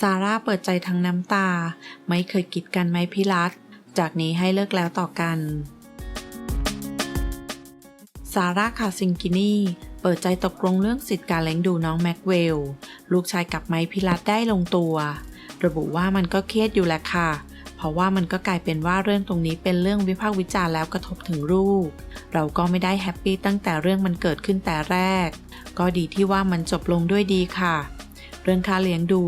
ซาร่าเปิดใจทั้งน้ำตา ไม่เคยกีดกันไหมพี่รัตจากนี้ให้เลิกแล้วต่อกัน ซาร่าคาซิงกินีเปิดใจตกลงเรื่องสิทธิการเลี้ยงดูน้องแม็กเวล ลูกชายกับไมพิรัตได้ลงตัว ระบุว่ามันก็เครียดอยู่แหละค่ะ เพราะว่ามันก็กลายเป็นว่าเรื่องตรงนี้เป็นเรื่องวิพากษ์วิจารณ์แล้วกระทบถึงลูก เราก็ไม่ได้แฮปปี้ตั้งแต่เรื่องมันเกิดขึ้นแต่แรก ก็ดีที่ว่ามันจบลงด้วยดีค่ะ เรื่องค่าเลี้ยงดู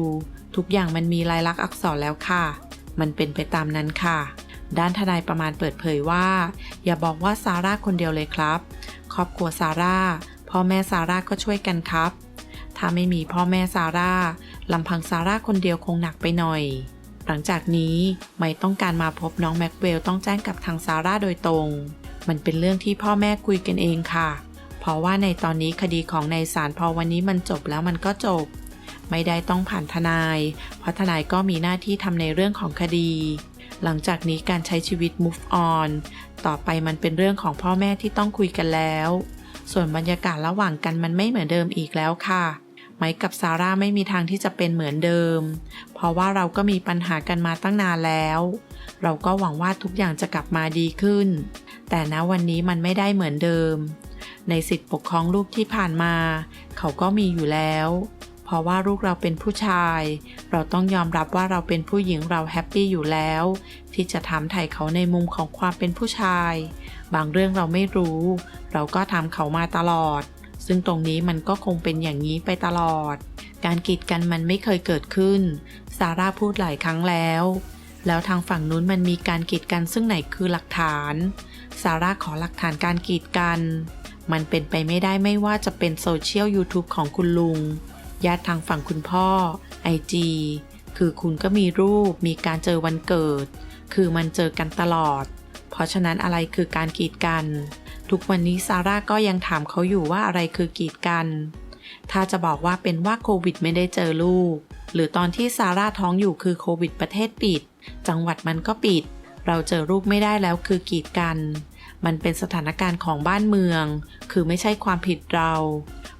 ทุกอย่างมันมีลายลักษณ์อักษรแล้วค่ะ มันเป็นไปตามนั้นค่ะ ด้านทนายประมาณเปิดเผยว่า อย่าบอกว่าซาร่าคนเดียวเลยครับ ครอบครัวซาร่าพ่อแม่ซาร่าก็ช่วยกันครับ ถ้าไม่มีพ่อแม่ซาร่าลำพังซาร่าคนเดียวคงหนักไปหน่อย หลังจากนี้ไม่ต้องการมาพบน้องแม็กเวลต้องแจ้งกับทางซาร่าโดยตรง มันเป็นเรื่องที่พ่อแม่คุยกันเองค่ะ เพราะว่าในตอนนี้คดีของนายสารพอวันนี้มันจบแล้วมันก็จบ ไม่ได้ต้องผ่านทนาย เพราะทนายก็มีหน้าที่ทำในเรื่องของคดี หลังจากนี้การใช้ชีวิต move on ต่อไปมันเป็นเรื่องของพ่อแม่ที่ต้องคุยกันแล้ว ส่วนบรรยากาศระหว่างกันมันไม่เหมือนเดิมอีกแล้วค่ะไมค์กับซาร่าไม่มีทางที่จะเป็นเหมือนเดิม เพราะว่าเราก็มีปัญหากันมาตั้งนานแล้ว เราก็หวังว่าทุกอย่างจะกลับมาดีขึ้น แต่ณวันนี้มันไม่ได้เหมือนเดิม ในสิทธิปกครองลูกที่ผ่านมา เขาก็มีอยู่แล้ว เพราะว่าลูกเราเป็นผู้ชาย เราต้องยอมรับว่าเราเป็นผู้หญิงเราแฮปปี้อยู่แล้ว ที่จะถามไถ่เขาในมุมของความเป็นผู้ชาย บางเรื่องเราไม่รู้ เราก็ทำเขามาตลอด ซึ่งตรงนี้มันก็คงเป็นอย่างนี้ไปตลอด การกีดกันมันไม่เคยเกิดขึ้น ซาร่าพูดหลายครั้งแล้ว แล้วทางฝั่งนู้นมันมีการกีดกันซึ่งไหนคือหลักฐาน ซาร่าขอหลักฐานการกีดกัน มันเป็นไปไม่ได้ไม่ว่าจะเป็นโซเชียล YouTube ของคุณลุง ญาติทางฝั่งคุณพ่อ IG คือคุณก็มีรูปมีการเจอวันเกิด คือมันเจอกันตลอด เพราะฉะนั้นอะไรคือการกีดกัน ทุกวันนี้ซาร่าก็ยังถามเขาอยู่ว่าอะไรคือกีดกัน ถ้าจะบอกว่าเป็นว่าโควิดไม่ได้เจอลูก หรือตอนที่ซาร่าท้องอยู่คือโควิดประเทศปิด จังหวัดมันก็ปิด เราเจอลูกไม่ได้แล้วคือกีดกัน มันเป็นสถานการณ์ของบ้านเมือง คือไม่ใช่ความผิดเรา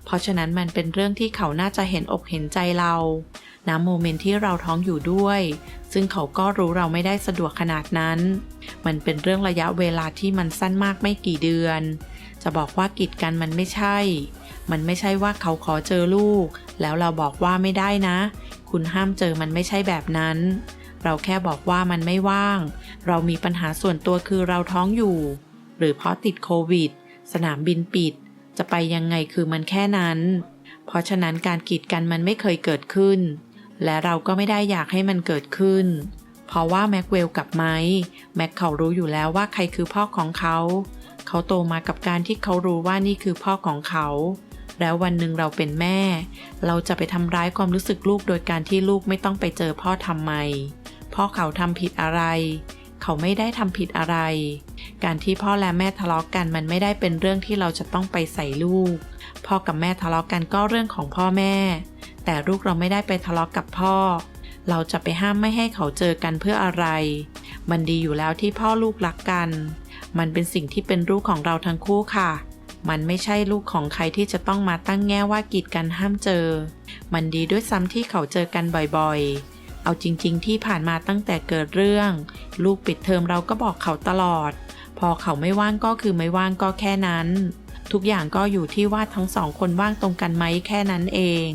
เพราะฉะนั้นมันเป็นเรื่องที่เขาน่าจะเห็นอกเห็นใจเราณโมเมนต์ที่เราท้องอยู่ด้วย ซึ่งเขาก็รู้เราไม่ได้สะดวกขนาดนั้น มันเป็นเรื่องระยะเวลาที่มันสั้นมากไม่กี่เดือน จะบอกว่ากีดกันมันไม่ใช่ มันไม่ใช่ว่าเขาขอเจอลูก แล้วเราบอกว่าไม่ได้นะ คุณห้ามเจอมันไม่ใช่แบบนั้น เราแค่บอกว่ามันไม่ว่าง เรามีปัญหาส่วนตัวคือเราท้องอยู่ หรือเพราะติดโควิด สนามบินปิด จะไปยังไงคือมันแค่นั้น เพราะฉะนั้นการกีดกันมันไม่เคยเกิดขึ้น และเราก็ไม่ได้อยากให้มันเกิดขึ้น เพราะว่าแม็กเวลกับไมค์แม็กเขารู้อยู่แล้วว่าใครคือพ่อของเขา เขาโตมากับการที่เขารู้ว่านี่คือพ่อของเขาแล้ววันหนึ่งเราเป็นแม่ เราจะไปทำร้ายความรู้สึกลูกโดยการที่ลูกไม่ต้องไปเจอพ่อทำไม พ่อเขาทำผิดอะไร เขาไม่ได้ทำผิดอะไร การที่พ่อและแม่ทะเลาะกกันมันไม่ได้เป็นเรื่องที่เราจะต้องไปใส่ลูก พ่อกับแม่ทะเลาะกกันก็เรื่องของพ่อแม่ แต่ลูกเราไม่ได้ไปทะเลาะกกับพ่อ เราจะไปห้ามไม่ให้เขาเจอกันเพื่ออะไร มันดีอยู่แล้วที่พ่อลูกรักกัน มันเป็นสิ่งที่เป็นลูกของเราทั้งคู่ค่ะมันไม่ใช่ลูกของใครที่จะต้องมาตั้งแง่ว่ากีดกันห้ามเจอ มันดีด้วยซ้ำที่เขาเจอกันบ่อยๆ เอาจริง ๆ ที่ผ่านมาตั้งแต่เกิดเรื่อง ลูกปิดเทอมเราก็บอกเขาตลอด พอเขาไม่ว่างก็คือไม่ว่างก็แค่นั้น ทุกอย่างก็อยู่ที่ว่าทั้งสองคนว่างตรงกันไหมแค่นั้นเอง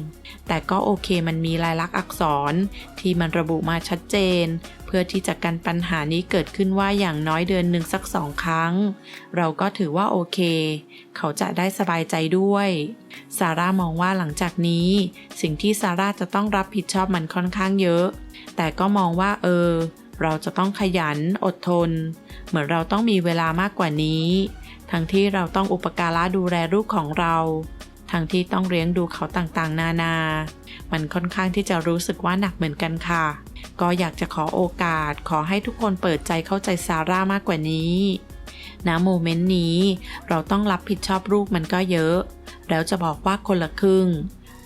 แต่ก็โอเคมันมีลายลักษณ์อักษรที่มันระบุมาชัดเจน พื่อที่จะกันปัญหานี้เกิดขึ้นว่าอย่างน้อยเดือนหนึ่งสักสองครั้ง เราก็ถือว่าโอเค เขาจะได้สบายใจด้วยซาร่ามองว่าหลังจากนี้ สิ่งที่ซาร่าจะต้องรับผิดชอบมันค่อนข้างเยอะ แต่ก็มองว่าเออ เราจะต้องขยันอดทน เหมือนเราต้องมีเวลามากกว่านี้ ทั้งที่เราต้องอุปการะดูแลลูกของเรา ทั้งที่ต้องเลี้ยงดูเขาต่างๆ นานา มันค่อนข้างที่จะรู้สึกว่าหนักเหมือนกันค่ะ ก็อยากจะขอโอกาสขอให้ทุกคนเปิดใจเข้าใจซาร่ามากกว่านี้นะโมเมนต์นี้เราต้องรับผิดชอบลูกมันก็เยอะ แล้วจะบอกว่าคนละครึ่ง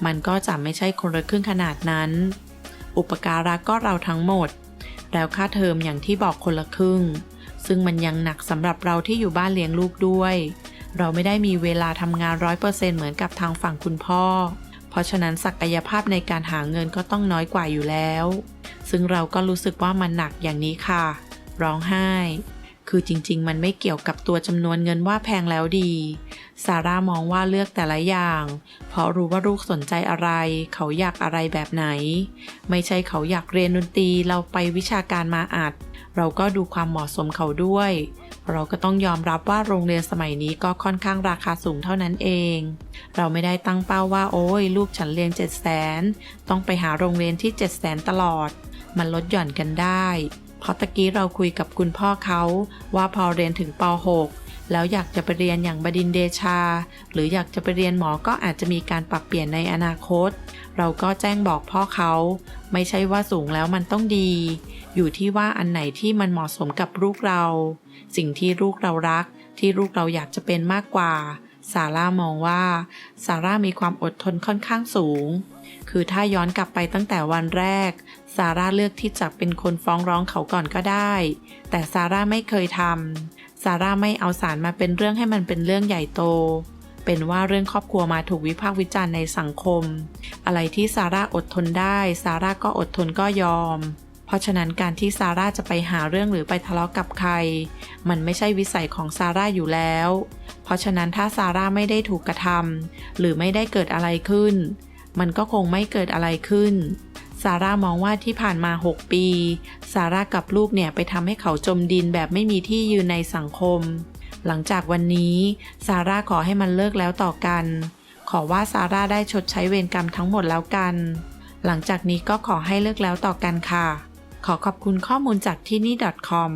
มันก็จะไม่ใช่คนละครึ่งขนาดนั้น อุปการะก็เราทั้งหมด แล้วค่าเทอมอย่างที่บอกคนละครึ่ง ซึ่งมันยังหนักสำหรับเราที่อยู่บ้านเลี้ยงลูกด้วย เราไม่ได้มีเวลาทำงานร้อยเปอร์เซ็นเหมือนกับทางฝั่งคุณพ่อ เพราะฉะนั้นศักยภาพในการหาเงินก็ต้องน้อยกว่าอยู่แล้ว ซึ่งเราก็รู้สึกว่ามันหนักอย่างนี้ค่ะ ร้องไห้ คือจริงๆ มันไม่เกี่ยวกับตัวจำนวนเงินว่าแพงแล้วดี ซาร่ามองว่าเลือกแต่ละอย่าง เพราะรู้ว่าลูกสนใจอะไร เขาอยากอะไรแบบไหน ไม่ใช่เขาอยากเรียนดนตรีเราไปวิชาการมาอัด เราก็ดูความเหมาะสมเขาด้วย เราก็ต้องยอมรับว่าโรงเรียนสมัยนี้ก็ค่อนข้างราคาสูงเท่านั้นเอง เราไม่ได้ตั้งเป้าว่าโอ้ยลูกฉันเรียน 7 0 0 0 0 0ต้องไปหาโรงเรียนที่ 7 0 0 0 0 0 ตลอด มันลดหย่อนกันได้ เพราะตะกี้เราคุยกับคุณพ่อเขาว่าพอเรียนถึงป .6 แล้วอยากจะไปเรียนอย่างบดินเดชา หรืออยากจะไปเรียนหมอก็อาจจะมีการปรับเปลี่ยนในอนาคต เราก็แจ้งบอกพ่อเขา ไม่ใช่ว่าสูงแล้วมันต้องดี อยู่ที่ว่าอันไหนที่มันเหมาะสมกับลูกเรา สิ่งที่ลูกเรารัก ที่ลูกเราอยากจะเป็นมากกว่าซาร่ามองว่าซาร่ามีความอดทนค่อนข้างสูง คือถ้าย้อนกลับไปตั้งแต่วันแรกซาร่าเลือกที่จะเป็นคนฟ้องร้องเขาก่อนก็ได้ แต่ซาร่าไม่เคยทำ ซาร่าไม่เอาสารมาเป็นเรื่องให้มันเป็นเรื่องใหญ่โต เป็นว่าเรื่องครอบครัวมาถูกวิพากษ์วิจารณ์ในสังคม อะไรที่ซาร่าอดทนได้ซาร่าก็อดทนก็ยอม เพราะฉะนั้นการที่ซาร่าจะไปหาเรื่องหรือไปทะเลาะกับใคร มันไม่ใช่วิสัยของซาร่าอยู่แล้ว เพราะฉะนั้นถ้าซาร่าไม่ได้ถูกกระทำหรือไม่ได้เกิดอะไรขึ้น มันก็คงไม่เกิดอะไรขึ้น ซาร่ามองว่าที่ผ่านมา 6 ปี ซาร่ากับลูกเนี่ยไปทำให้เขาจมดินแบบไม่มีที่ยืนในสังคม หลังจากวันนี้ซาร่าขอให้มันเลิกแล้วต่อกัน ขอว่าซาร่าได้ชดใช้เวรกรรมทั้งหมดแล้วกัน หลังจากนี้ก็ขอให้เลิกแล้วต่อกันค่ะ ขอขอบคุณข้อมูลจากที่นี่ .com